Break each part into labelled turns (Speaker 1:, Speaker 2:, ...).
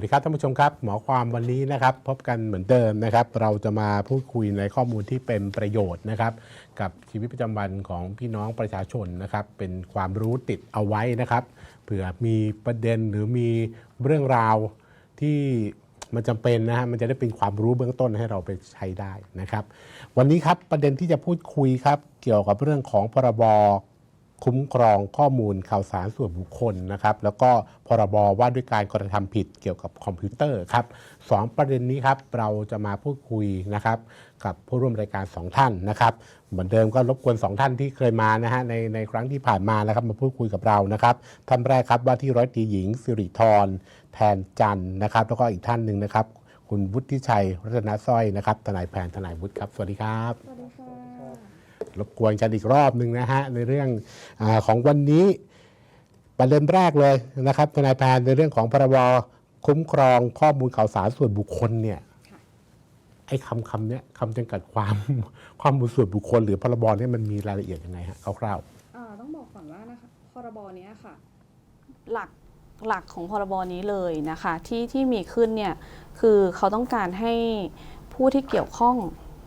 Speaker 1: วัสดีครับท่านผู้ชมครับหมอความวันนี้นะครับพบกันเหมือนเดิมนะครับ เราจะมาพูดคุยในข้อมูลที่เป็นประโยชน์นะครับ กับชีวิตประจำวันของพี่น้องประชาชนนะครับ เป็นความรู้ติดเอาไว้นะครับเผื่อมีประเด็นหรือมีเรื่องราวที่มันจำเป็นนะฮะมันจะได้เป็นความรู้เบื้องต้นให้เราไปใช้ได้นะครับ วันนี้ครับประเด็นที่จะพูดคุยครับเกี่ยวกับเรื่องของพรบ คุ้มครองข้อมูลข่าวสารส่วนบุคคลนะครับ แล้วก็พรบว่าด้วยการกระทำผิดเกี่ยวกับคอมพิวเตอร์ครับสองประเด็นนี้ครับเราจะมาพูดคุยนะครับ กับผู้ร่วมรายการสองท่านนะครับ เหมือนเดิมก็รบกวนสองท่านที่เคยมานะฮะในในครั้งที่ผ่านมานะครับมาพูดคุยกับเรานะครับท่านแรกครับว่าที่ร้อยตรีหญิงสิริธรแทนจันนะครับ แล้วก็อีกท่านหนึ่งนะครับ คุณวุฒิชัยรัตนสร้อยนะครับทนายแพนทนายวุฒิครับสวัสดีครับ รบกวนกันอีกรอบหนึ่งนะฮะในเรื่องอของวันนี้ประเด็นแรกเลยนะครับทนายแพนในเรื่องของพรบคุ้มครองข้อมูลข่าวสารส่วนบุคคลเนี่ยไอ้คำคำเนี้ยคำจำกัดความข้อมูลส่วนบุคคล หรือพรบเนี้มันมีรายละเอียดยังไงฮะคร่าว
Speaker 2: อ่าต้องบอกก่อนว่านะคะพรบเนี้ยค่ะ หลักหลักของพรบนี้เลยนะคะที่ที่มีขึ้นเนี่ยคือเขาต้องการให้ผู้ที่เกี่ยวข้อง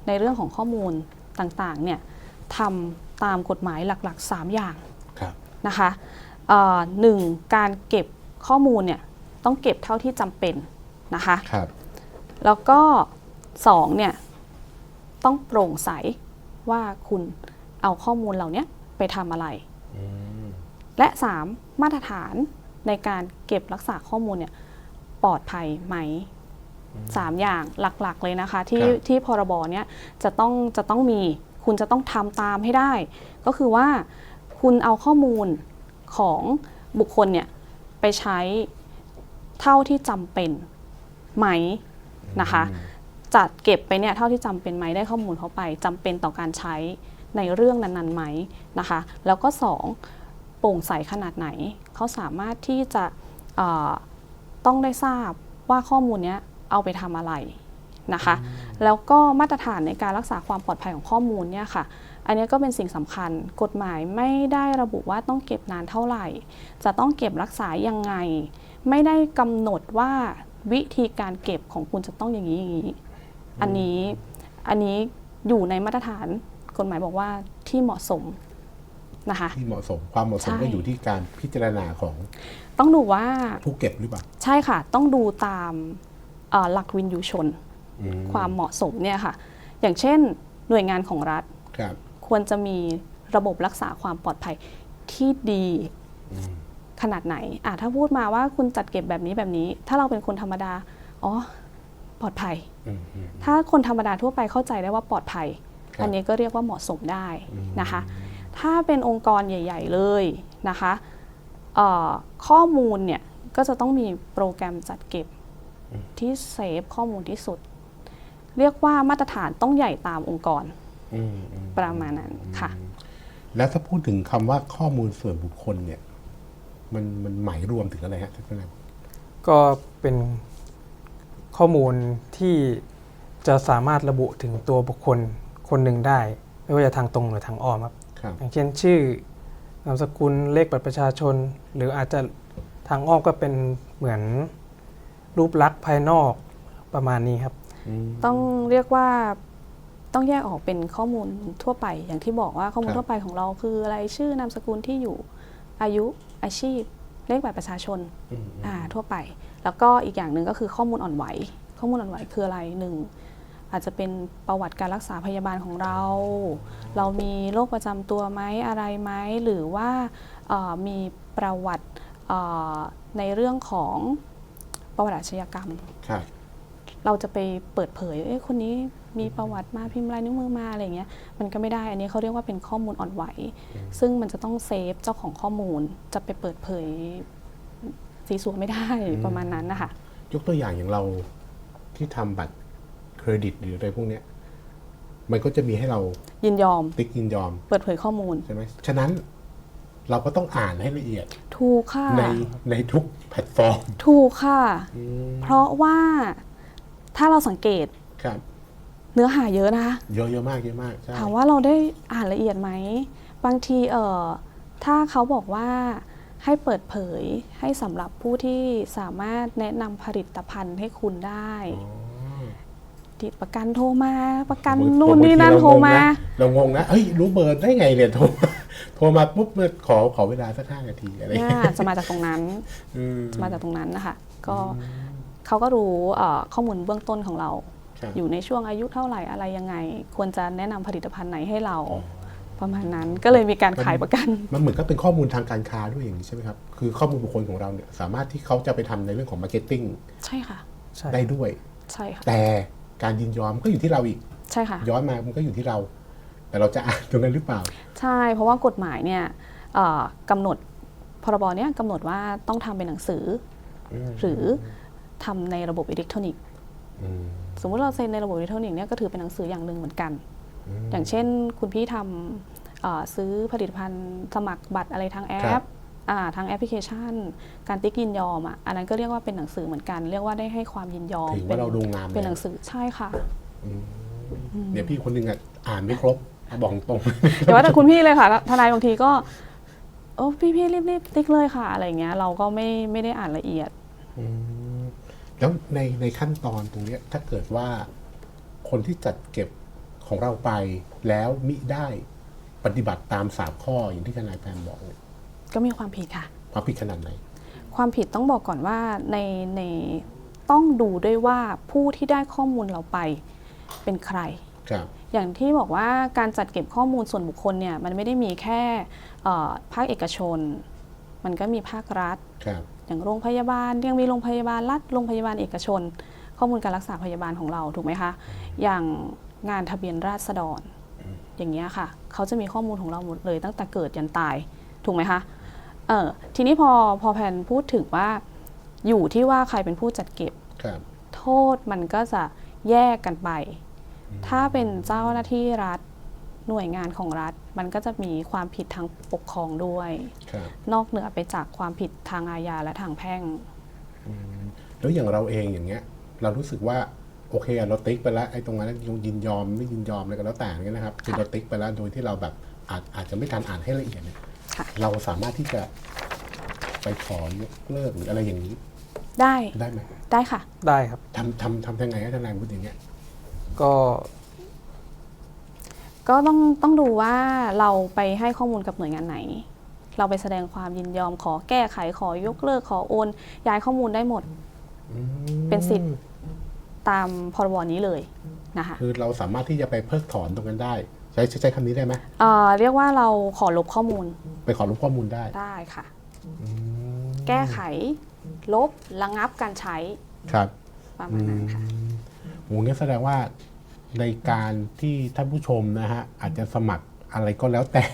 Speaker 2: ในเรื่องของข้อมูลต่างๆเนี่ย ทำตามกฎหมายหลักๆ 3 อย่าง
Speaker 1: ๆครับ
Speaker 2: นะคะเอ่อหนึ่งการเก็บข้อมูลเนี่ยต้องเก็บเท่าที่จำเป็นนะคะ
Speaker 1: ครับ
Speaker 2: แล้วก็สองเนี่ยต้องโปร่งใสว่าคุณเอาข้อมูลเหล่านี้ไปทำอะไร
Speaker 1: อืม
Speaker 2: และ 3. มาตรฐานในการเก็บรักษาข้อมูลเนี่ยปลอดภัยไหม3อย่างหลักๆเลยนะคะที่ที่พรบเนี้ยจะต้องจะต้องมี คุณจะต้องทำตามให้ได้ ก็คือว่าคุณเอาข้อมูลของบุคคลเนี่ยไปใช้เท่าที่จำเป็นไหมนะคะจัดเก็บไปเนี่ยเท่าที่จำเป็นไหมได้ข้อมูลเข้าไปจำเป็นต่อการใช้ในเรื่องนั้นๆไหมนะคะ แล้วก็สองโปร่งใสขนาดไหน เขาสามารถที่จะเอ่อต้องได้ทราบว่าข้อมูลเนี้ยเอาไปทำอะไร นะคะ แล้วก็มาตรฐานในการรักษาความปลอดภัยของข้อมูลเนี่ยค่ะ อันเนี้ยก็เป็นสิ่งสำคัญ กฎหมายไม่ได้ระบุว่าต้องเก็บนานเท่าไหร่ จะต้องเก็บรักษายังไง ไม่ได้กำหนดว่าวิธีการเก็บของคุณจะต้องอย่างนี้อย่างนี้ อันนี้อันนี้อยู่ในมาตรฐานกฎหมายบอกว่าที่เหมาะสมนะคะ
Speaker 1: ที่เหมาะสมความเหมาะสม
Speaker 2: ใช่
Speaker 1: ก็อยู่ที่การพิจารณาของ
Speaker 2: ต้องดูว่า
Speaker 1: ผู้เก็บหรือเปล่า
Speaker 2: ใช่ค่ะ ต้องดูตามเอ่อหลักวินยูชน
Speaker 1: อืม
Speaker 2: ความเหมาะสมเนี่ยค่ะ อย่างเช่นหน่วยงานของรัฐ
Speaker 1: ครับ
Speaker 2: ควรจะมีระบบรักษาความปลอดภัยที่ดี
Speaker 1: อืม
Speaker 2: ขนาดไหนอะถ้าพูดมาว่าคุณจัดเก็บแบบนี้แบบนี้ ถ้าเราเป็นคนธรรมดา อ๋อ ปลอดภัย
Speaker 1: อืมอืม
Speaker 2: ถ้าคนธรรมดาทั่วไปเข้าใจได้ว่าปลอดภัย
Speaker 1: ครับ
Speaker 2: อันนี้ก็เรียกว่าเหมาะสมได้
Speaker 1: อืม
Speaker 2: นะคะ ถ้าเป็นองค์กรใหญ่ ๆ เลยนะคะเอ่อข้อมูลเนี่ยก็จะต้องมีโปรแกรมจัดเก็บที่เซฟข้อมูลที่สุด เรียกว่ามาตรฐานต้องใหญ่ตามองค์กร
Speaker 1: อืมอืม
Speaker 2: ประมาณนั้นค่ะ
Speaker 1: แล้วถ้าพูดถึงคำว่าข้อมูลส่วนบุคคลเนี่ย มันมันหมายรวมถึงอะไรฮะท่านนาย
Speaker 3: ก็เป็นข้อมูลที่จะสามารถระบุถึงตัวบุคคลคนหนึ่งได้ ไม่ว่าจะทางตรงหรือทางอ้อมครับ
Speaker 1: ครับ
Speaker 3: อย่างเช่นชื่อนามสกุลเลขบัตรประชาชน หรืออาจจะทางอ้อมก็เป็นเหมือนรูปลักษณ์ภายนอกประมาณนี้ครับ
Speaker 2: ต้องเรียกว่าต้องแยกออกเป็นข้อมูลทั่วไป อย่างที่บอกว่าข้อมูล
Speaker 1: ครับ
Speaker 2: ทั่วไปของเราคืออะไรชื่อนามสกุลที่อยู่อายุอาชีพเลขบัตรประชาชน
Speaker 1: อืม
Speaker 2: อ่าทั่วไป แล้วก็อีกอย่างหนึ่งก็คือข้อมูลอ่อนไหว ข้อมูลอ่อนไหวคืออะไรหนึ่งอาจจะเป็นประวัติการรักษาพยาบาลของเรา เรามีโรคประจำตัวไหมอะไรไหมหรือว่าเอ่อมีประวัติเอ่อในเรื่องของประวัติอาชญากรรม
Speaker 1: ครับ
Speaker 2: เราจะไปเปิดเผยเอ้ยคนนี้มีประวัติมาพิมพ์ลายนิ้วมือมาอะไรอย่างเงี้ยมันก็ไม่ได้อันนี้เขาเรียกว่าเป็นข้อมูลอ่อนไหว ซึ่งมันจะต้องเซฟเจ้าของข้อมูลจะไปเปิดเผยสีสัวไม่ได้ประมาณนั้นนะคะ
Speaker 1: ยกตัวอย่างอย่างเราที่ทำบัตรเครดิตหรืออะไรพวกเนี้ยมันก็จะมีให้เรา
Speaker 2: ยินยอม
Speaker 1: ติ๊กยินยอม
Speaker 2: เปิดเผยข้อมูล
Speaker 1: ใช่ไหมฉะนั้นเราก็ต้องอ่านให้ละเอียด
Speaker 2: ถูกค่ะ
Speaker 1: ในในทุกแพลตฟอร์ม
Speaker 2: ถูกค่ะ เพราะว่า ถ้าเราสังเกต
Speaker 1: ครับ
Speaker 2: เนื้อหาเยอะนะคะ
Speaker 1: เยอะเยอะมากเยอะมากใช่
Speaker 2: ถามว่าเราได้อ่านละเอียดไหม บางทีเออถ้าเขาบอกว่าให้เปิดเผยให้สำหรับผู้ที่สามารถแนะนำผลิตภัณฑ์ให้คุณได้
Speaker 1: อ๋อ
Speaker 2: ติดประกันโทรมา ประกัน
Speaker 1: บาง
Speaker 2: นู่นนี่นั่น
Speaker 1: บงที
Speaker 2: โทรมา
Speaker 1: เรางงนะ เฮ้ย รู้เบอร์ได้ไงเนี่ยโทรมาโทรมาปุ๊บเนี่ยขอขอเวลาสักห้านาทีอะไรอย่าง
Speaker 2: เนี่ย
Speaker 1: เงี้ย
Speaker 2: จะมาจากตรงนั้น
Speaker 1: อืม
Speaker 2: จะมาจากตรงนั้นนะคะ ก็ เขาก็รู้เอ่อข้อมูลเบื้องต้นของเรา
Speaker 1: ครับ
Speaker 2: อยู่ในช่วงอายุเท่าไหร่อะไรยังไง ควรจะแนะนำผลิตภัณฑ์ไหนให้เรา
Speaker 1: อ๋อ
Speaker 2: ประมาณนั้นก็เลยมีการขายประกัน
Speaker 1: มันเหมือนก็เป็นข้อมูลทางการค้าด้วยอย่างนี้ใช่ไหมครับ คือข้อมูลบุคคลของเราเนี่ยสามารถที่เขาจะไปทำในเรื่องของมาร์เก็ตติ้ง
Speaker 2: ใช่ค่ะ
Speaker 3: ใช่
Speaker 1: ได้ด้วย
Speaker 2: ใช่ค่ะ
Speaker 1: แต่การยินยอมก็อยู่ที่เราอีก
Speaker 2: ใช่ค่ะ
Speaker 1: ย้อนมามันก็อยู่ที่เรา แต่เราจะอ่านตรงนั้นหรือเปล่า
Speaker 2: ใช่เพราะว่ากฎหมายเนี่ยเอ่อกำหนดพรบเนี่ยกำหนดว่าต้องทำเป็นหนังสืออหรือ ทำในระบบอิเล็กทรอนิกส์
Speaker 1: อืม
Speaker 2: สมมุติเราเซ็นในระบบอิเล็กทรอนิกส์เนี่ยก็ถือเป็นหนังสืออย่างหนึ่งเหมือนกัน อย่างเช่นคุณพี่ทำเอ่อซื้อผลิตภัณฑ์สมัครบัตรอะไรทางแอ
Speaker 1: ครั
Speaker 2: ป
Speaker 1: บ
Speaker 2: อ่าทางแอปพลิเคชัน การติ๊กยินยอมอะอันนั้นก็เรียกว่าเป็นหนังสือเหมือนกัน เรียกว่าได้ให้ความยินยอม
Speaker 1: ถือว่าเราลงนาม
Speaker 2: เป็นห
Speaker 1: แล้
Speaker 2: นั
Speaker 1: ว
Speaker 2: งสือใช่ค่ะ
Speaker 1: เดี๋ยวพี่คนหนึงอะอ่านไม่ครบบอกตรง
Speaker 2: แต่ว่าแต่คุณพี่เลยค่ะทนายบางทีก็โอ้พี่พี่รีบรีบติ๊กเลยค่ะ อะไรอย่างเงี้ย เราก็ไม่ไม่ได้อ่านละเอียด
Speaker 1: แล้วในในขั้นตอนตรงเนี้ยถ้าเกิดว่าคนที่จัดเก็บของเราไปแล้วมิได้ปฏิบัติตามสามข้ออย่างที่ทนายแพนบอกเนี่ย
Speaker 2: ก็มีความผิดค่ะ
Speaker 1: ความผิดขนาดไหน
Speaker 2: ความผิดต้องบอกก่อนว่าในในต้องดูด้วยว่าผู้ที่ได้ข้อมูลเราไปเป็นใคร
Speaker 1: ครับ
Speaker 2: อย่างที่บอกว่าการจัดเก็บข้อมูลส่วนบุคคลเนี่ยมันไม่ได้มีแค่เอ่อภาคเอกชน มันก็มีภาครัฐ
Speaker 1: ครับ
Speaker 2: อย่างโรงพยาบาลยังมีโรงพยาบาลรัฐโรงพยาบาลเอกชน ข้อมูลการรักษาพยาบาลของเราถูกไหมคะ อย่างงานทะเบียนราษฎร อย่างเงี้ยค่ะ เขาจะมีข้อมูลของเราหมดเลยตั้งแต่เกิดยันตายถูกไหมคะเออทีนี้พอพอแผนพูดถึงว่าอยู่ที่ว่าใครเป็นผู้จัดเก็บ
Speaker 1: ครับ
Speaker 2: โทษมันก็จะแยกกันไป ถ้าเป็นเจ้าหน้าที่รัฐ หน่วยงานของรัฐ มันก็จะมีความผิดทางปกครองด้วย
Speaker 1: ครับ
Speaker 2: นอกเหนือไปจากความผิดทางอาญาและทางแพ่ง
Speaker 1: แล้วอย่างเราเองอย่างเงี้ย เรารู้สึกว่าโอเคอะเราติ๊กไปแล้วไอ้ตรงนั้นยินยอมไม่ยินยอมอะไรก็แล้วแต่เงี้ยนะครับคือ
Speaker 2: ค่ะ
Speaker 1: เราติ๊กไปแล้วโดยที่เราแบบอาจอาจจะไม่ทันอ่านให้ละเอียดเนี่ย
Speaker 2: ค่ะ
Speaker 1: เราสามารถที่จะไปขอยกเลิกหรืออะไรอย่างนี้
Speaker 2: ได้
Speaker 1: ได้ไหม
Speaker 2: ได้ค่ะ
Speaker 3: ได้ครับ
Speaker 1: ทำทำทำยังไงให้ทนายพูดอย่างเงี้ย
Speaker 3: ก็
Speaker 2: ก็ต้องต้องดูว่าเราไปให้ข้อมูลกับหน่วยงานไหน เราไปแสดงความยินยอมขอแก้ไขขอยกเลิกขอโอน ย้ายข้อมูลได้หมดเป็นสิทธิ์ ตามพรบนี้เลยนะคะ
Speaker 1: คือเราสามารถที่จะไปเพิกถอนตรงนั้นได้ ใช้ใช้ใช้คำนี้ได้ไหม
Speaker 2: เอ่อเรียกว่าเราขอลบข้อมูล
Speaker 1: ไปขอรู้ข้อมูลได้
Speaker 2: ได้ค่ะแก้ไข ลบระงับการใช้
Speaker 1: ครับ
Speaker 2: ประมาณนั้นค่ะ
Speaker 1: โหงั้นแสดงว่า ในการที่ท่านผู้ชมนะฮะอาจจะสมัครอะไรก็แล้วแต่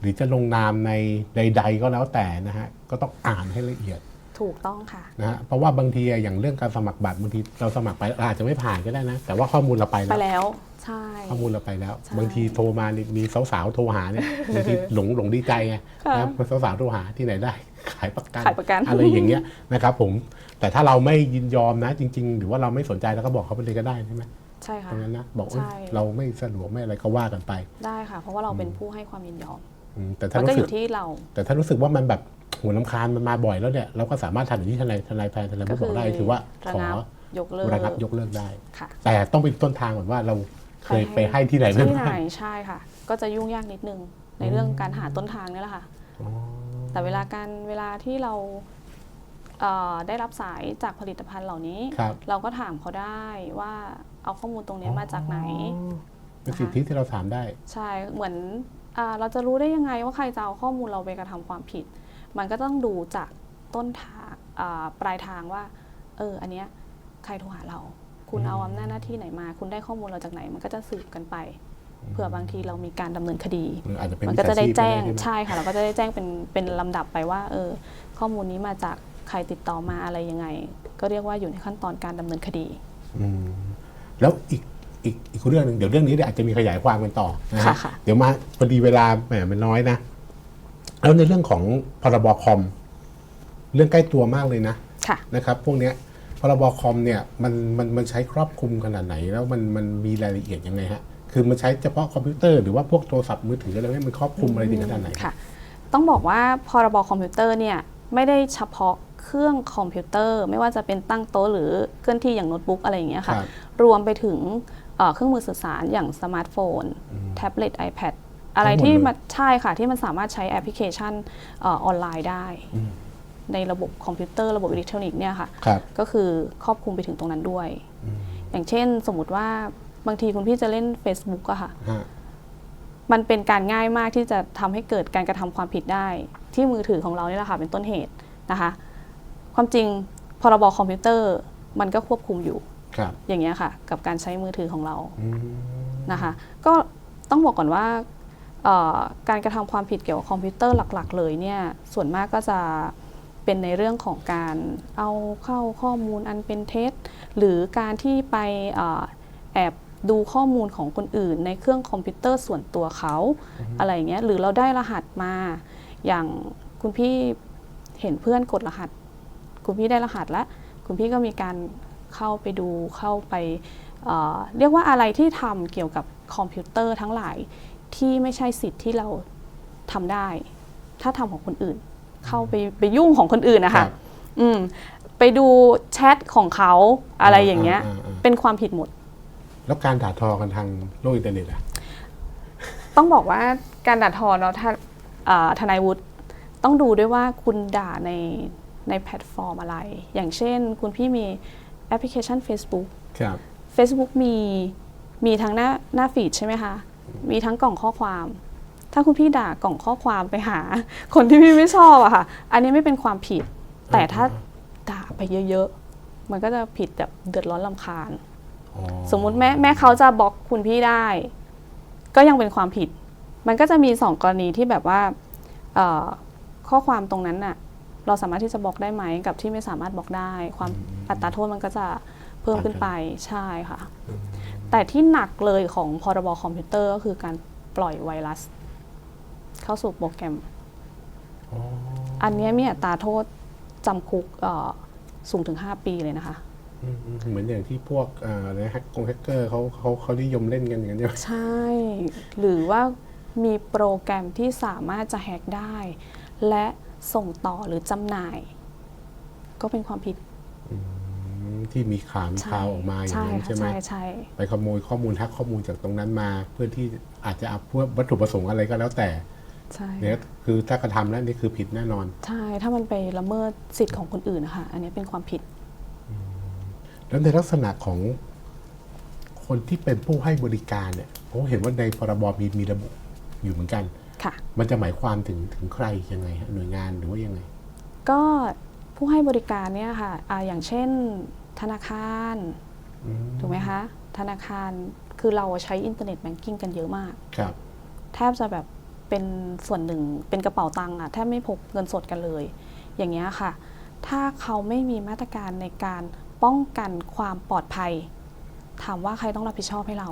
Speaker 1: หรือจะลงนามในใด ๆ ก็แล้วแต่นะฮะก็ต้องอ่านให้ละเอียด
Speaker 2: ถูกต้องค่ะ
Speaker 1: นะฮะเพราะว่าบางทีอะอย่างเรื่องการสมัครบัตรบางทีเราสมัครไปเราอาจจะไม่ผ่านก็ได้นะ แต่ว่าข้อมูลเราไป
Speaker 2: ไป
Speaker 1: แล้ว
Speaker 2: แล้วใช่
Speaker 1: ข้อมูลเราไปแล้ว
Speaker 2: ใช่
Speaker 1: บางทีโทรมานี่มีสาวๆโทรหาเนี่ยบางทีหลงหลงดีใจไง
Speaker 2: ค่ะ
Speaker 1: นะสาวๆโทรหาที่ไหนได้ ขายประกัน
Speaker 2: ขายประกัน
Speaker 1: อะไรอย่างเงี้ยนะครับผมแต่ถ้าเราไม่ยินยอมนะจริง ๆ หรือว่าเราไม่สนใจแล้วก็บอกเขาไปเลยก็ได้ใช่ไหม
Speaker 2: ใช่ค่ะ
Speaker 1: ตรงนั้นนะบอกเอ้ย
Speaker 2: ใช่
Speaker 1: เราไม่สะดวกไม่อะไรก็ว่ากันไป
Speaker 2: ได้ค่ะ เพราะว่าเราเป็นผู้ให้ความยินยอม
Speaker 1: อืมแต่ถ้า
Speaker 2: มันก็
Speaker 1: รู้
Speaker 2: อ
Speaker 1: สึก
Speaker 2: ยู่ที่เรา
Speaker 1: แต่ถ้ารู้สึกว่ามันแบบหัวลำคาญมันมาบ่อยแล้วเนี่ยเราก็สามารถทำอย่างที่ทนายทนายแพนทนาย
Speaker 2: ก็
Speaker 1: ผู้บอกได้ถือว่า
Speaker 2: ระ
Speaker 1: ขอ
Speaker 2: งับยกเลิก
Speaker 1: ระงับยกเลิกได้
Speaker 2: ค่ะ
Speaker 1: แต่ต้องเป็นต้นทางก่อนว่าเราเคยไปให้ที่ไหน
Speaker 2: ที่
Speaker 1: บ้าง
Speaker 2: ไหนใช่ค่ะ ก็จะยุ่งยากนิดนึงในเรื่องการหาต้นทางนี่แหละค่ะ
Speaker 1: อ๋อ
Speaker 2: แต่เวลาการเวลาที่เราเอ่อได้รับสายจากผลิตภัณฑ์เหล่านี้
Speaker 1: ครับ
Speaker 2: เราก็ถามเขาได้ว่า เอาข้อมูลตรงนี้มาจากไหน
Speaker 1: เป็นสิทธิที่เราถามได้
Speaker 2: ใช่เหมือนอาเราจะรู้ได้ยังไงว่าใครจะเอาข้อมูลเราไปกระทำความผิด มันก็ต้องดูจากต้นทางอ่าปลายทางว่า เออ อันเนี้ยใครโทรหาเรา คุณเอาอำนาจหน้าที่ไหนมา คุณได้ข้อมูลเราจากไหน มันก็จะสืบกันไป เผื่อบางทีเรามีการดำเนินคดี
Speaker 1: หรืออาจจะเป็น
Speaker 2: มันก็จะได้
Speaker 1: มิจฉาชีพ
Speaker 2: แจ้ง
Speaker 1: ก็ได้ใช่ไหม
Speaker 2: ใช่ค่ะ เราก็จะได้แจ้งเป็นเป็นลำดับไปว่า เออ ข้อมูลนี้มาจากใครติดต่อมาอะไรยังไง ก็เรียกว่าอยู่ในขั้นตอนการดำเนินคดี
Speaker 1: อืม แล้วอีกอีกอีกเรื่องหนึ่งเดี๋ยวเรื่องนี้เนี่ยอาจจะมีขยายความกันต่อนะฮะ
Speaker 2: ค่ะค่ะ
Speaker 1: เดี๋ยวมาพอดีเวลาแหมมันน้อยนะ แล้วในเรื่องของพรบคอม เรื่องใกล้ตัวมากเลยนะ
Speaker 2: ค่ะ
Speaker 1: นะครับ พวกเนี้ยพรบคอมเนี่ยมันมันมันใช้ครอบคลุมขนาดไหน แล้วมันมันมีรายละเอียดยังไงฮะคือมันใช้เฉพาะคอมพิวเตอร์หรือว่าพวกโทรศัพท์มือถืออะไรเนี่ยมันครอบคลุมอะไรถึงขนาดไหน
Speaker 2: ค่ะ ต้องบอกว่าพรบคอมพิวเตอร์เนี่ยไม่ได้เฉพาะ เครื่องคอมพิวเตอร์ ไม่ว่าจะเป็นตั้งโต๊ะหรือเคลื่อนที่อย่างโน้ตบุ๊กอะไรอย่างเงี้ย
Speaker 1: ค
Speaker 2: ค่ะ
Speaker 1: รับ
Speaker 2: รวมไปถึงเอ่อเครื่องมือสื่อสารอย่างสมาร์ทโฟนแท็บเล็ต iPad อะไร
Speaker 1: ทั้งหมด
Speaker 2: ที่
Speaker 1: เลย
Speaker 2: มันใช่ค่ะที่มันสามารถใช้แอปพลิเคชันเออออนไลน์ได้ในระบบคอมพิวเตอร์ระบบอิเล็กทรอนิกส์เนี่ยค่ะ
Speaker 1: ครับ
Speaker 2: ก็คือครอบคลุมไปถึงตรงนั้นด้วยอย่างเช่นสมมติว่าบางทีคุณพี่จะเล่น Facebook อะค่ะ
Speaker 1: ฮะ
Speaker 2: มันเป็นการง่ายมากที่จะทำให้เกิดการกระทำความผิดได้ ที่มือถือของเรานี่แหละค่ะเป็นต้นเหตุนะคะ ความจริงพรบคอมพิวเตอร์มันก็ควบคุมอยู่
Speaker 1: ครับ
Speaker 2: อย่างเงี้ยค่ะ กับการใช้มือถือของเรา
Speaker 1: อืม
Speaker 2: นะคะ ก็ต้องบอกก่อนว่าเอ่อการกระทำความผิดเกี่ยวกับคอมพิวเตอร์หลัก ๆ เลยเนี่ยส่วนมากก็จะเป็นในเรื่องของการเอาเข้าข้อมูลอันเป็นเท็จหรือการที่ไปเอ่อแอบดูข้อมูลของคนอื่น ในเครื่องคอมพิวเตอร์ส่วนตัวเขาอะไรอย่างเงี้ยหรือเราได้รหัสมา อย่างคุณพี่เห็นเพื่อนกดรหัส คุณพี่ได้รหัสแล้วคุณพี่ก็มีการเข้าไปดูเข้าไปเอ่อเรียกว่าอะไรที่ทำเกี่ยวกับคอมพิวเตอร์ทั้งหลายที่ไม่ใช่สิทธิ์ที่เราทำได้ ถ้าทำของคนอื่น เข้าไปไปยุ่งของคนอื่นนะ
Speaker 1: ครั
Speaker 2: คะ
Speaker 1: บ
Speaker 2: อืมไปดูแชทของเขาอะไรอย่างเงี้ย
Speaker 1: อ่าอ่าอ่า
Speaker 2: เป็นความผิดหมด
Speaker 1: แล้วการด่าทอกันทางโลกอินเทอร์เน็ตอะ
Speaker 2: ต้องบอกว่าการด่าทอเนาะถ้าอ่าทนายวุฒิต้องดูด้วยว่าคุณด่าใน ในแพลตฟอร์มอะไร อย่างเช่น คุณพี่มีแอปพลิเคชัน Facebook
Speaker 1: ครับ
Speaker 2: Facebook มีมีทั้งหน้าหน้าฟีดใช่ไหมคะ มีทั้งกล่องข้อความ ถ้าคุณพี่ด่ากล่องข้อความไปหา คนที่พี่ไม่ชอบอะค่ะ อันนี้ไม่เป็นความผิด แต่ถ้าด่าไปเยอะๆ มันก็จะผิดแบบเดือดร้อนลำคาญ
Speaker 1: อ๋อ
Speaker 2: สมมุติแม่แม่เขาจะบล็อกคุณพี่ได้ ก็ยังเป็นความผิด มันก็จะมีสองกรณีที่แบบว่าเอ่อข้อความตรงนั้นน่ะ เราสามารถที่จะบล็อกได้ไหมกับที่ไม่สามารถบล็อกได้ ความอัตราโทษมันก็จะเพิ่มขึ้นไปใช่ค่ะ แต่ที่หนักเลยของพรบคอมพิวเตอร์ก็คือการปล่อยไวรัส เข้าสู่โปรแกรม อันเนี้ยมีอัตราโทษจำคุกเอ่อสูงถึง 5 ปีเลยนะคะ
Speaker 1: อืมอืมเหมือนอย่างที่พวกเอ่ออะไรแฮกกงแฮกเกอร์เขาเขาเขานิยมเล่นกันอย่างนั้นใช่ไหม
Speaker 2: ใช่ หรือว่ามีโปรแกรมที่สามารถจะแฮกได้ และ ส่งต่อหรือจำหน่าย ก็เป็นความผิด
Speaker 1: อืมที่มีข่าวมีข่าวออกมาอย่างนั้น
Speaker 2: ค่ะ
Speaker 1: ใช่ไหม
Speaker 2: ใช่ใช่
Speaker 1: ไปขโมยข้อมูลทักข้อมูลจากตรงนั้นมา เพื่อที่อาจจะเอาเพื่อวัตถุประสงค์อะไรก็แล้วแต่
Speaker 2: ใช่
Speaker 1: เนี่ยคือถ้ากระทำแล้วนี่คือผิดแน่นอน
Speaker 2: ใช่ถ้ามันไปละเมิดสิทธิ์ของคนอื่นนะคะอันนี้เป็นความผิด
Speaker 1: แล้วในลักษณะของคนที่เป็นผู้ให้บริการเนี่ยผมเห็นว่าในพรบมีมีระบุอยู่เหมือนกัน
Speaker 2: ค่ะ
Speaker 1: มันจะหมายความถึงถึงใครยังไงฮะหน่วยงานหรือว่ายังไง
Speaker 2: ก็ผู้ให้บริการเนี่ยค่ะอ่าอย่างเช่นธนาคารถูกไหมคะ ธนาคารคือเราใช้อินเทอร์เน็ตแบงกิ้งกันเยอะมาก
Speaker 1: ครับ
Speaker 2: แทบจะแบบเป็นส่วนหนึ่งเป็นกระเป๋าตังค์อะแทบไม่พกเงินสดกันเลย อย่างเงี้ยค่ะ ถ้าเขาไม่มีมาตรการในการป้องกันความปลอดภัย ถามว่าใครต้องรับผิดชอบให้เรา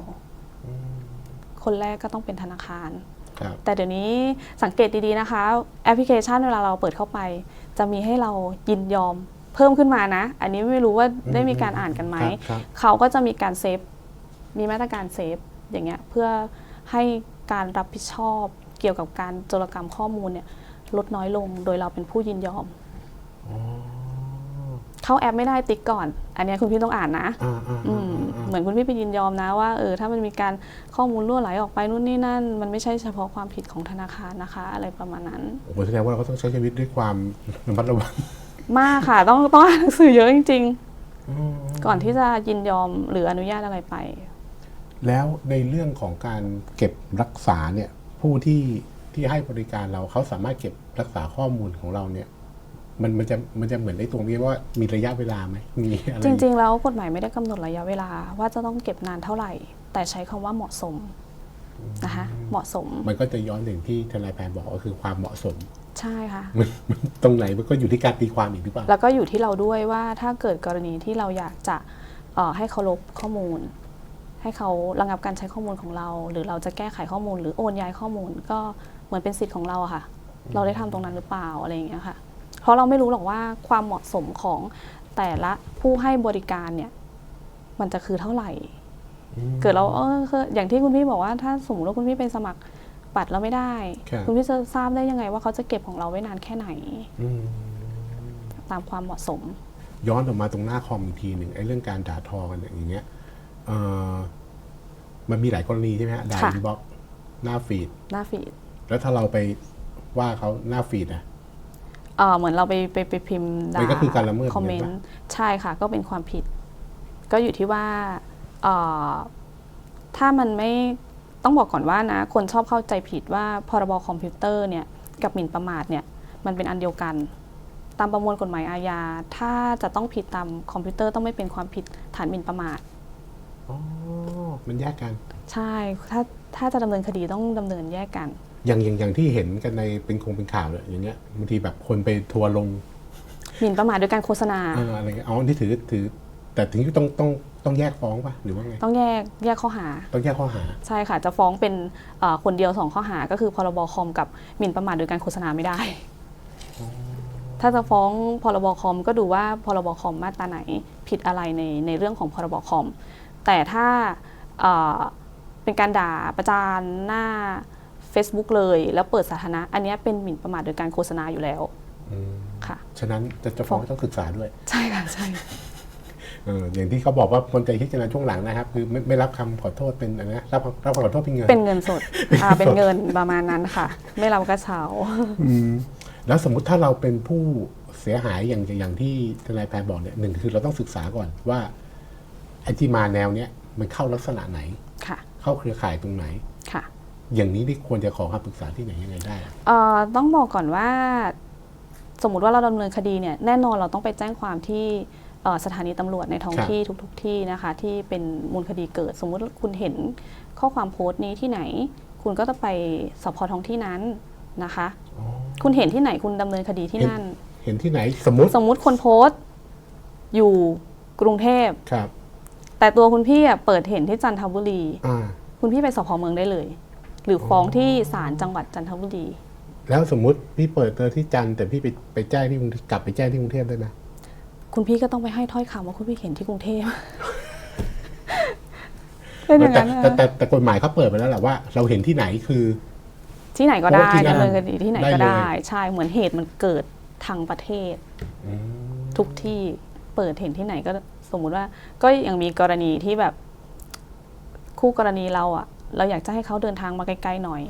Speaker 2: คนแรกก็ต้องเป็นธนาคาร
Speaker 1: ครับ
Speaker 2: แต่เดี๋ยวนี้สังเกตดีๆนะคะ แอปพลิเคชันเวลาเราเปิดเข้าไป จะมีให้เรายินยอมเพิ่มขึ้นมานะ อันนี้ไม่รู้ว่าได้มีการอ่านกันไหม
Speaker 1: ครับครับ
Speaker 2: เขาก็จะมีการเซฟ มีมาตรการเซฟอย่างเงี้ยเพื่อให้การรับผิดชอบเกี่ยวกับการโจรกรรมข้อมูลเนี่ยลดน้อยลงโดยเราเป็นผู้ยินยอม เข้าแอปไม่ได้ติ๊กก่อน อันเนี้ยคุณพี่ต้องอ่านนะ
Speaker 1: อ่าอ่า
Speaker 2: อื
Speaker 1: อ่ามอ่า
Speaker 2: เหมือนคุณพี่ไปยินยอมนะว่าเออถ้ามันมีการข้อมูลรั่วไหลออกไปนู่นนี่นั่น มันไม่ใช่เฉพาะความผิดของธนาคารนะคะ อะไรประมาณนั้น
Speaker 1: โอ้โหแสดงว่าเราก็ต้องใช้ชีวิตด้วยความระมัดระวัง
Speaker 2: มากค่ะ ต้องต้องอ่านหนังสือเยอะจริง ๆ ก่อนที่จะยินยอมหรืออนุญาตอะไรไป
Speaker 1: แล้วในเรื่องของการเก็บรักษาเนี่ยผู้ที่ที่ให้บริการเราเขาสามารถเก็บรักษาข้อมูลของเราเนี่ย มันมันจะมันจะเหมือนในตรงนี้ว่ามีระยะเวลาไหมมีอะไร
Speaker 2: จริง ๆ แล้วกฎหมายไม่ได้กำหนดระยะเวลา ว่าจะต้องเก็บนานเท่าไหร่ แต่ใช้คำว่าเหมาะสมนะคะเหมาะสม
Speaker 1: มันก็จะย้อนถึงที่ทนายแพรบอกก็คือความเหมาะสม
Speaker 2: ใช่ค่ะ
Speaker 1: มันมันตรงไหนมันก็อยู่ที่การตีความอีกหรือเปล่า
Speaker 2: แล้วก็อยู่ที่เราด้วยว่าถ้าเกิดกรณีที่เราอยากจะเอ่อให้เคารพข้อมูล ให้เขาระงับการใช้ข้อมูลของเรา หรือเราจะแก้ไขข้อมูล หรือโอนย้ายข้อมูล ก็เหมือนเป็นสิทธิ์ของเราอะค่ะ เราได้ทำตรงนั้นหรือเปล่าอะไรอย่างเงี้ยค่ะเพ ราะเราไม่รู้หรอกว่าความเหมาะสมของแต่ละผู้ให้บริการเนี่ยมันจะคือเท่าไหร่ เกิดเราเออคืออย่างที่คุณพี่บอกว่าถ้าสมมติว่าคุณพี่ไปสมัครบัตรแล้วไม่ได้
Speaker 1: ครับ
Speaker 2: ณพี่จะทราบได้ยังไงว่าเขาจะเก็บของเราไว้นานแค่ไหน
Speaker 1: อืม
Speaker 2: ตามความเหมาะสม
Speaker 1: ย้อนออกมาตรงหน้าคอมอีกทีหนึ่งไอ้เรื่องการด่าทอกันอย่างเงี้ยเออมันมีหลายกรณีใช่ไหมฮะด่า
Speaker 2: ค่ะ
Speaker 1: อินบ็อกหน้าฟีด
Speaker 2: หน้าฟีด
Speaker 1: แล้วถ้าเราไปว่าเขาหน้าฟีดอะ
Speaker 2: เออเหมือนเราไปไปไปพิมพ์ด่า
Speaker 1: มันก็คือการละเมิด
Speaker 2: คอมเมน
Speaker 1: เหมือน
Speaker 2: ต์
Speaker 1: กัน
Speaker 2: ใช่ค่ะ ก็เป็นความผิด ก็อยู่ที่ว่าเอ่อถ้ามันไม่ต้องบอกก่อนว่านะ คนชอบเข้าใจผิดว่าพรบคอมพิวเตอร์เนี่ยกับหมิ่นประมาทเนี่ยมันเป็นอันเดียวกัน ตามประมวลกฎหมายอาญาถ้าจะต้องผิดตามคอมพิวเตอร์ต้องไม่เป็นความผิดฐานหมิ่นประมาท
Speaker 1: อ๋อมันแยกกัน
Speaker 2: ใช่ถ้าถ้าจะดำเนินคดีต้องดำเนินแยกกัน
Speaker 1: อย่างอย่างอย่างที่เห็นกันในเป็นคงเป็นข่าวเลยอย่างเงี้ยบางทีแบบคนไปทัวร์ลง
Speaker 2: หมิ่นประมาทโดยการโฆษณา
Speaker 1: เอออะไรเงี้ยอ๋อที่ถือถือ แต่ถึงต้องต้องต้องแยกฟ้องป่ะหรือว่าไง
Speaker 2: ต้องแยกแยกข้อหา
Speaker 1: ต้องแยกข้อหา
Speaker 2: ใช่ค่ะ จะฟ้องเป็นเอ่อคนเดียวสองข้อหา ก็คือพรบคอมกับหมิ่นประมาทโดยการโฆษณาไม่ได้ ถ้าจะฟ้องพรบคอมก็ดูว่าพรบคอมมาตราไหนผิดอะไรในในเรื่องของพรบคอมแต่ถ้าเอ่อเป็นการด่าประจานหน้า Facebook เลยแล้วเปิดสาธารณะอันเนี้ยเป็นหมิ่นประมาทโดยการโฆษณาอยู่แล้ว
Speaker 1: อืม
Speaker 2: ค่ะ
Speaker 1: ฉะนั้นจะจะฟ้องต้องศึกษาด้วย
Speaker 2: ใช่ค่ะใช่
Speaker 1: เอออย่างที่เขาบอกว่าคนใจพิจารณาช่วงหลังนะครับ คือไม่ไม่รับคำขอโทษเป็นอะไรนะรับรับคำขอโทษเป็นเงิน
Speaker 2: เป็นเงินสดอ่าเป็นเงินประมาณนั้นค่ะ ไม่รับกระเช้า
Speaker 1: อืมแล้วสมมุติถ้าเราเป็นผู้เสียหายอย่างอย่างที่ทนายแพนบอกเนี่ยหนึ่งคือเราต้องศึกษาก่อนว่าไอ้ที่มาแนวเนี้ยมันเข้าลักษณะไหน
Speaker 2: ค่ะ
Speaker 1: เข้าเครือข่ายตรงไหน
Speaker 2: ค่ะ
Speaker 1: อย่างนี้นี่ควรจะขอคำปรึกษาที่ไหนยังไงได้อะ
Speaker 2: เอ่อต้องบอกก่อนว่า สมมุติว่าเราดำเนินคดีเนี่ยแน่นอนเราต้องไปแจ้งความที่เอ่อสถานีตำรวจในท้องที่ทุกๆทที่นะคะ ที่เป็นมูลคดีเกิด สมมุติว่าคุณเห็นข้อความโพสต์นี้ที่ไหน คุณก็ต้องไปสพท้องที่นั้นนะคะคุณเห็นที่ไหนคุณดำเนินคดีที่นั่น
Speaker 1: เห็นที่ไหนสมมติ
Speaker 2: สมมุติคนโพสต์อยู่กรุงเทพ
Speaker 1: ครับ
Speaker 2: แต่ตัวคุณพี่อะเปิดเห็นที่จันทบุรี
Speaker 1: อ่า
Speaker 2: คุณพี่ไปสพเมืองได้เลย หรือฟ้องที่ศาลจังหวัดจันทบุรี
Speaker 1: แล้วสมมุติพี่เปิดเจอที่จันทร์แต่พี่ไปไปแจ้งที่กรุงกลับไปแจ้งที่กรุงเทพได้ไหม
Speaker 2: คุณพี่ก็ต้องไปให้ถ้อยคำว่าคุณพี่เห็นที่กรุงเทพ เป็นอย่าง
Speaker 1: แต่
Speaker 2: นั้นนะ
Speaker 1: แต่แต่แต่กฎหมายเขาเปิดไปแล้วแหละว่า เราเห็นที่ไหนคือ
Speaker 2: ที่ไหนก็ได้
Speaker 1: โพสต์ที่นั่น
Speaker 2: ดำเนินคดีที่ไหนก็
Speaker 1: ได้เลย
Speaker 2: ได้ใช่เหมือนเหตุมันเกิดทางประเทศทุกที่เปิดเห็นที่ไหนก็สมมุติว่า ก็ยังมีกรณีที่แบบ คู่กรณีเราอะ เราอยากจะให้เขาเดินทางมาไกลๆหน่อย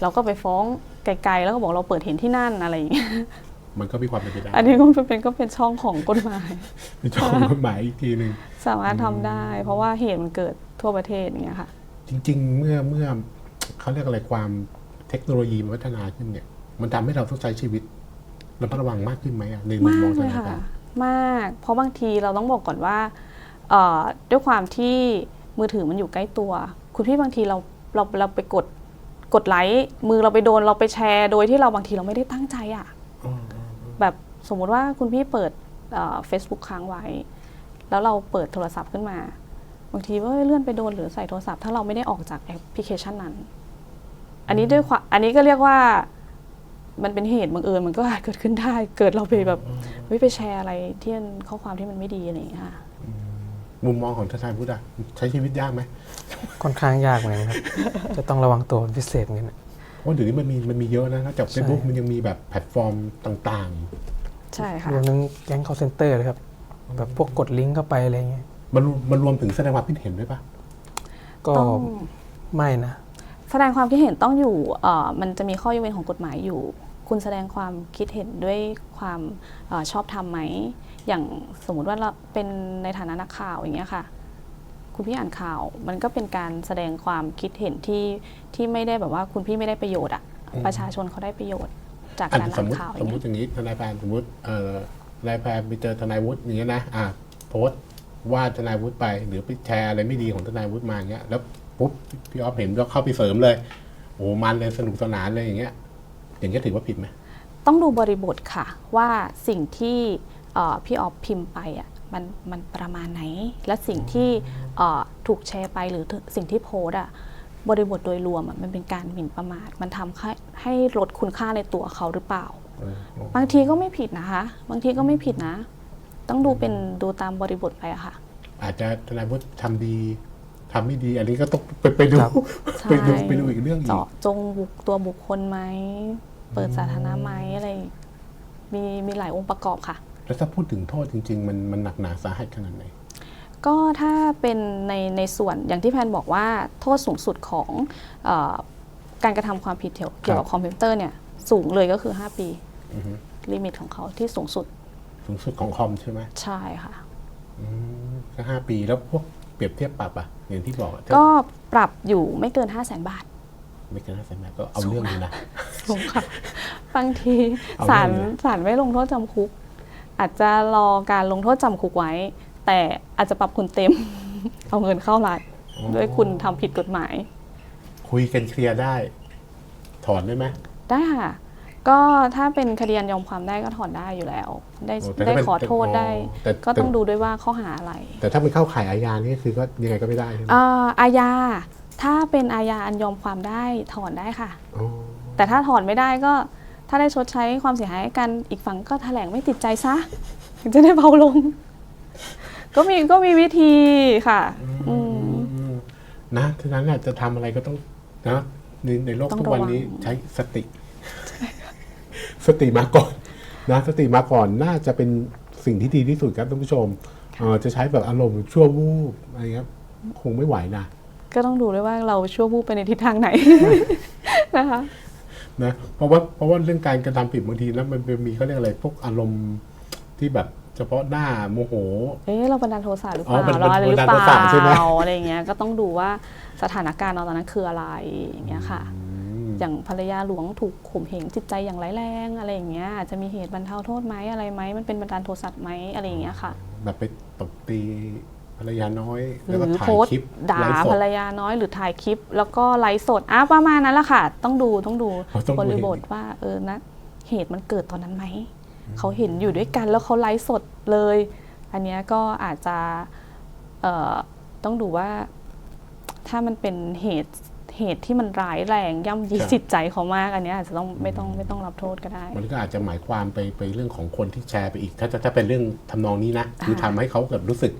Speaker 2: เราก็ไปฟ้องไกลๆ แล้วก็บอกเราเปิดเห็นที่นั่นอะไรอย่างเงี้ย
Speaker 1: มันก็มีความเป็นไปได้
Speaker 2: อันนี้ก็เป็นก็เป็นช่องของกฎหมาย
Speaker 1: มีช่องกฎหมายอีกทีหนึ่ง
Speaker 2: สามารถทำได้ เพราะว่าเหตุมันเกิดทั่วประเทศอย่างเงี้ยค่ะ
Speaker 1: จริง ๆ เมื่อเมื่อเขาเรียกอะไรความเทคโนโลยีมันพัฒนาขึ้นเนี่ย มันทำให้เราต้องใช้ชีวิตระมัดระวังมากขึ้นไหมอะในมุม
Speaker 2: มาม
Speaker 1: อง
Speaker 2: ก
Speaker 1: ท
Speaker 2: เลย
Speaker 1: นาย
Speaker 2: ค่ะ
Speaker 1: ความ
Speaker 2: มาก เพราะบางทีเราต้องบอกก่อนว่าเอ่อด้วยความที่มือถือมันอยู่ใกล้ตัว คุณพี่บางทีเราเราเราไปกดกดไลค์มือเราไปโดนเราไปแชร์โดยที่เราบางทีเราไม่ได้ตั้งใจอะ่ะแบบสมมุติว่าคุณพี่เปิดเฟซบุ๊กค้างไว้ แล้วเราเปิดโทรศัพท์ขึ้นมา บางทีว่าเลื่อนไปโดนหรือใส่โทรศัพท์ ถ้าเราไม่ได้ออกจากแอปพลิเคชันนั้น อันนี้ด้วยความอันนี้ก็เรียกว่ามันเป็นเหตุบังเอิญมันก็อาจเกิดขึ้นได้ เกิดเราไปแบบเฮ้ยไปแชร์อะไรที่มันข้อความที่มันไม่ดีอะไรอย่างเงี้ยค่ะ
Speaker 1: มุมมองของทนายพุทธอะใช้ชีวิตยากไหม
Speaker 3: ค่อนข้างยากเหมือนกันครับ จะต้องระวังตัวเป็นพิเศษเหมือนกัน
Speaker 1: เพราะเดี๋ยวนี้มันมีมันมีเยอะนะนอกจาก
Speaker 3: ใช่
Speaker 1: เฟซบุ๊กมันยังมีแบบแพลตฟอร์มต่าง
Speaker 2: ใช่ค่ะ
Speaker 3: รวมทั้งแก๊ง call center เลยครับ แบบพวกกดลิงก์เข้าไปอะไรเงี้ย
Speaker 1: ๆ มันรวมมันรวมถึงแสดงความคิดเห็นด้วยปะ
Speaker 3: ก็
Speaker 2: ต้อง
Speaker 3: ไม่นะ
Speaker 2: แสดงความคิดเห็นต้องอยู่เอ่อมันจะมีข้อยกเว้นของกฎหมายอยู่ คุณแสดงความคิดเห็นด้วยความเออชอบธรรมไหม อย่างสมมุติว่าเราเป็นในฐานะนักข่าวอย่างเงี้ยค่ะ คุณพี่อ่านข่าว มันก็เป็นการแสดงความคิดเห็นที่ที่ไม่ได้แบบว่าคุณพี่ไม่ได้ประโยชน์อะประชาชนเขาได้ประโยชน์ จาก
Speaker 1: อัน
Speaker 2: การ
Speaker 1: สม
Speaker 2: อ่าน
Speaker 1: มติ
Speaker 2: ข่าวอ
Speaker 1: ส
Speaker 2: ย่ามง
Speaker 1: ม
Speaker 2: เงี้
Speaker 1: ติ
Speaker 2: ย
Speaker 1: อย่างนี้ทนายแพนสมมติเอ่อทนายแพนไปเจอทนายวุฒิอย่างเงี้ยนะอะโพสต์ว่าทนายวุฒิไป หรือไปแชร์อะไรไม่ดีของทนายวุฒิมาอย่างเงี้ยแล้วปุ๊บพี่ออฟเห็นแล้วเข้าไปเสริมเลยโอ้มันเลยสนุกสนานเลยอย่างเงี้ย อย่างเงี้ยถือว่าผิดไหม
Speaker 2: ต้องดูบริบทค่ะว่าสิ่งที่เอ่อ พี่ออฟพิมพ์ไปอะมันมันประมาณไหน และสิ่งที่เอ่อถูกแชร์ไปหรือสิ่งที่โพสต์อะบริบทโดยรวมอะมันเป็นการหมิ่นประมาท มันทำให้ให้ลดคุณค่าในตัวเขาหรือเปล่า บางทีก็ไม่ผิดนะคะ บางทีก็ไม่ผิดนะ ต้องดูเป็นดูตามบริบทไปอะค่ะ
Speaker 1: อาจจะทนายวุฒิทำดีทำไม่ดี อันนี้ก็ต้องไปไปดู
Speaker 3: ครับ
Speaker 2: ใช่
Speaker 1: ไปดูไปดูอีกเรื่องอีก
Speaker 2: เจาะจงบุกตัวบุคคลไหม เปิดสาธารณะไหมอะไร มีมีหลายองค์ประกอบค่ะ
Speaker 1: แล้วถ้าพูดถึงโทษจริง ๆ มันมันหนักหนาสาหัสขนาดไหน
Speaker 2: ก็ถ้าเป็นในในส่วนอย่างที่แพนบอกว่าโทษสูงสุดของเออการกระทำความผิดเกี่ยวเกี่ยวกับคอมพิวเตอร์เนี่ยสูงเลยก็คือ 5 ปี
Speaker 1: อือฮึ
Speaker 2: ลิมิตของเขาที่สูงสุด
Speaker 1: สูงสุดของคอมใช่ไหม
Speaker 2: ใช่ค่ะ
Speaker 1: อืมก็ห้าปีแล้วพวกเปรียบเทียบปรับอะอย่างที่บอกอะถ้า
Speaker 2: ก็ปรับอยู่ไม่เกิน5 0 0แสนบาท
Speaker 1: ไม่เกินห้าแสนบาทก็เอาเรื่องอยู่นะ
Speaker 2: สูงค่ะบางที
Speaker 1: เอา
Speaker 2: ศาล
Speaker 1: เรื่องเลย
Speaker 2: ศาลไม่ลงโทษจำคุก อาจจะรอการลงโทษจำคุกไว้ แต่อาจจะปรับคุณเต็ม เอาเงินเข้ารัฐด้วยคุณทำผิดกฎหมาย
Speaker 1: คุยกันเคลียร์ได้ ถอนได้ไหม
Speaker 2: ได้ค่ะ ก็ถ้าเป็นคดีอันยอมความได้ก็ถอนได้อยู่แล้ว ได้
Speaker 1: โอ้แต่
Speaker 2: ได้
Speaker 1: ถ้าเป็น
Speaker 2: ขอโทษได้
Speaker 1: แต่
Speaker 2: ก็ต้อง
Speaker 1: แต่
Speaker 2: ดูด้วยว่าข้อหาอะไร
Speaker 1: แต่ถ้ามันเข้าข่ายอาญานี่คือก็ยังไงก็ไม่ได้ใช่ไหม
Speaker 2: อ่าอาญาถ้าเป็นอาญาอันยอมความได้ถอนได้ค่ะ
Speaker 1: อ๋อ
Speaker 2: แต่ถ้าถอนไม่ได้ก็ ถ้าได้ชดใช้ความเสียหายให้กันอีกฝั่งก็แถลงไม่ติดใจซะ ถึงจะได้เบาลง ก็มีก็มีวิธีค่ะ อืม
Speaker 1: อืมนะฉะนั้นน่ะจะทำอะไรก็ต้องนะในในโลก
Speaker 2: ต้อง
Speaker 1: ทุกวัน
Speaker 2: ระวัง
Speaker 1: นี้ใช้สติ สติมาก่อนนะสติมาก่อนน่าจะเป็นสิ่งที่ดีที่สุดครับท่านผู้ชมเอ่อจะใช้แบบอารมณ์ชั่ววูบอะไรเงี้ยคงไม่ไหวนะ
Speaker 2: ก็ต้องดูด้วยว่าเราชั่ววูบไปในทิศทางไหน นะคะ
Speaker 1: นะเพราะว่าเพราะว่าเรื่องการกระทำผิดบางทีนะมันเป็นมีเขาเรียกอะไรพวกอารมณ์ที่แบบเฉพาะหน้าโมโห
Speaker 2: เอ๊ะเราบันดาลโทสะหรือเป
Speaker 1: อ๋อ
Speaker 2: ล่า
Speaker 1: บัน
Speaker 2: เราอะไรหรือเป
Speaker 1: บันดาลโทสะ
Speaker 2: ล่า
Speaker 1: ใช่ไหม
Speaker 2: อะไรอย่างเงี้ยก็ต้องดูว่าสถานการณ์เราตอนนั้นคืออะไรอย่างเงี้ยค่ะ อย่างภรรยาหลวงถูกข่มเหงจิตใจอย่างร้ายแรงอะไรอย่างเงี้ยอาจจะมีเหตุบรรเทาโทษไหมอะไรไหมมันเป็นบันดาลโทสะไหมอะไรอย่างเงี้ยค่ะ
Speaker 1: แบบไปตบตีภ รรยาน้อย
Speaker 2: ห
Speaker 1: แล้วก็
Speaker 2: รือ
Speaker 1: ถ่า
Speaker 2: โพ
Speaker 1: ย
Speaker 2: สต์
Speaker 1: คลิป
Speaker 2: ด่า
Speaker 1: ไลฟ์ส
Speaker 2: ภร
Speaker 1: ด
Speaker 2: รยาน้อยหรือถ่ายคลิป แล้วก็ไลฟ์สดอะประมาณนั้นแหละค่ะ ต้องดูต้องดู
Speaker 1: อ๋อต้องดู
Speaker 2: บริบทว่าเออนะเหตุมันเกิดตอนนั้นไหมเขาเห็นอยู่ด้วยกันแล้วเขาไลฟ์สดเลย อันเนี้ยก็อาจจะเอ่อต้องดูว่า ถ้ามันเป็นเหตุเหตุที่มันร้ายแรงย่ำยี
Speaker 1: ครับ
Speaker 2: จิตใจเขามากอันเนี้ยอาจจะต้องไม่ต้องไม่ต้องรับโทษก็ได้
Speaker 1: มันก็อาจจะหมายความไปไปเรื่องของคนที่แชร์ไปอีก ถ้าถ้าถ้าเป็นเรื่องทำนองนี้นะคือทำให้เขาเกิดรู้สึก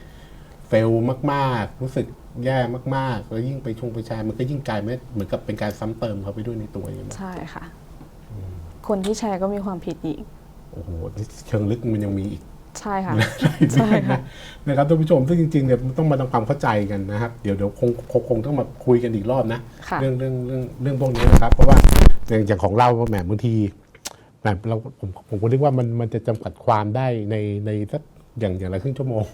Speaker 1: เฟลมากๆ รู้สึกแย่มากๆ แล้วยิ่งไปชงไปแชร์มันก็ยิ่งกลายเป็นเหมือนกับเป็นการซ้ำเติมเขาไปด้วยในตัวอย่างนี้ย
Speaker 2: ใช่ค่ะ คนที่แชร์ก็มีความผิดอีก
Speaker 1: โอ้โหนี่เชิงลึกมันยังมีอีก
Speaker 2: ใช่ค่ะ
Speaker 1: ใช่
Speaker 2: ใช่ค่ะ
Speaker 1: นะครับท่านผู้ชมซึ่งจริงๆเนี่ยมันต้องมาทำความเข้าใจกันนะครับ เดี๋ยวเดี๋ยวคงคงคงต้องมาคุยกันอีกรอบนะ
Speaker 2: ค่ะ
Speaker 1: เรื่องเรื่องเรื่องเรื่องพวกนี้นะครับ เพราะว่าอย่างอย่างของเราแหมบางทีแหมเราผมผมก็นึกว่ามันมันจะจำกัดความได้ในในสักอย่างอย่างละครึ่งชั่วโมง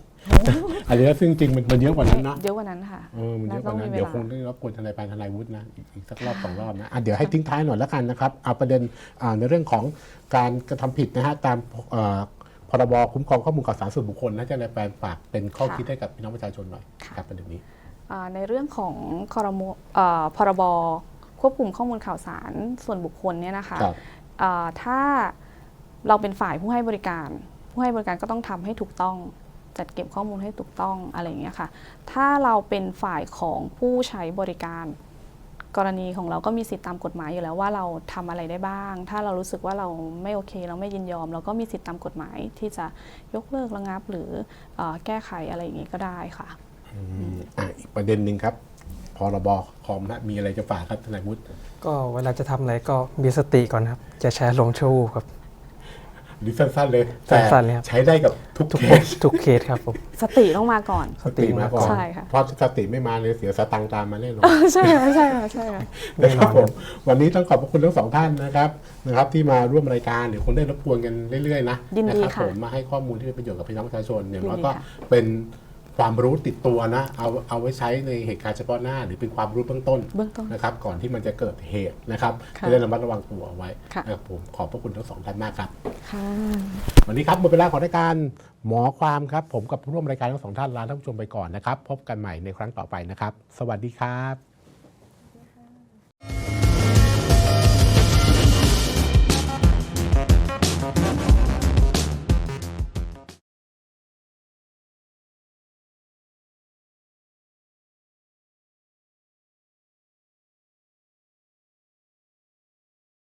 Speaker 1: อันนี้ซึ่งจริงๆมันมันเยอะกว่านั้นนะ
Speaker 2: เยอะกว่านั้นค่ะ
Speaker 1: เออมันเยอะกว่านั้น
Speaker 2: ต้
Speaker 1: เดี๋ยว
Speaker 2: มี
Speaker 1: คงได้รับกวนทนายปานทนายวุฒินะอีกอีกสักรอบสองรอบนะอะเดี๋ยวให้ทิ้งท้ายหน่อยแล้วกันนะครับเอาประเด็นอ่าในเรื่องของการกระทำผิดนะฮะตามเอ่อพรบคุ้มครองข้อมูลข่าวสารส่วนบุคคลนะทนายปานฝากเป็นข้อคิดให้กับพี่น้องประชาชนหน่อยครับประเด็นนี้
Speaker 2: อ่าในเรื่องของคอรมเอ่อพรบควบคุมข้อมูลข่าวสารส่วนบุคคลเนี่ยนะคะ
Speaker 1: ครับ
Speaker 2: อ่าถ้าเราเป็นฝ่ายผู้ให้บริการ ผู้ให้บริการก็ต้องทำให้ถูกต้อง จัดเก็บข้อมูลให้ถูกต้องอะไรอย่างเงี้ยค่ะ ถ้าเราเป็นฝ่ายของผู้ใช้บริการ กรณีของเราก็มีสิทธิตามกฎหมายอยู่แล้วว่าเราทำอะไรได้บ้าง ถ้าเรารู้สึกว่าเราไม่โอเค เราไม่ยินยอม เราก็มีสิทธิตามกฎหมายที่จะยกเลิกระงับหรือเออแก้ไขอะไรอย่างงี้ก็ได้ค่ะ
Speaker 1: อืมอะอีกประเด็นหนึ่งครับพรบคอมนะมีอะไรจะฝากครับทนายวุฒิ
Speaker 3: ก็เวลาจะทำอะไรก็มีสติก่อนครับจะแชร์ลงชูครับ
Speaker 1: หรือสั้นๆเลย
Speaker 3: สั้นๆเลยครับ
Speaker 1: ใช้ได้กับทุก
Speaker 3: ทุก
Speaker 1: เค
Speaker 3: เคส
Speaker 1: ส
Speaker 3: ทุกเคสครับผม
Speaker 2: สติต้องมาก่อน
Speaker 1: สติมาก่อน
Speaker 2: ใช่ค่ะ
Speaker 1: เพราะสติไม่มาเลยเสียสตังค์ตามมาแน่นอน
Speaker 2: ใช่ค่ะใช่ค่ะใช่ค่ะ
Speaker 1: นะครับผมวันนี้ต้องขอบพระคุณทั้งสองท่านนะครับนะครับ ที่มาร่วมรายการเดี๋ยวคงได้รบกวนกันเรื่อยๆนะ
Speaker 2: ยินดี
Speaker 1: นะครับ
Speaker 2: ค่ะ
Speaker 1: ผมมาให้ข้อมูลที่เป็นประโยชน์กับพี่น้องประชาชนอย่างน้อย
Speaker 2: ยินดี
Speaker 1: ก็
Speaker 2: ค่ะ
Speaker 1: เป็น ความรู้ติดตัวนะเอาเอาไว้ใช้ในเหตุการณ์เฉพาะหน้า หรือเป็นความรู้เบื้องต้น
Speaker 2: เตน
Speaker 1: นะครับก่อนที่มันจะเกิดเหตุนะครับ
Speaker 2: ค่ะ
Speaker 1: จะได้ระมัดระวังตัวเอาไว้นะครับผมขอบพระคุณทั้งสองท่านมากครับวันนี้ครับหมดเวลาของรายการหมอความครับ ผมกับร่วมรายการทั้งสองท่านลาท่านผู้ชมไปก่อนนะครับ พบกันใหม่ในครั้งต่อไปนะครับ สวัสดีครับ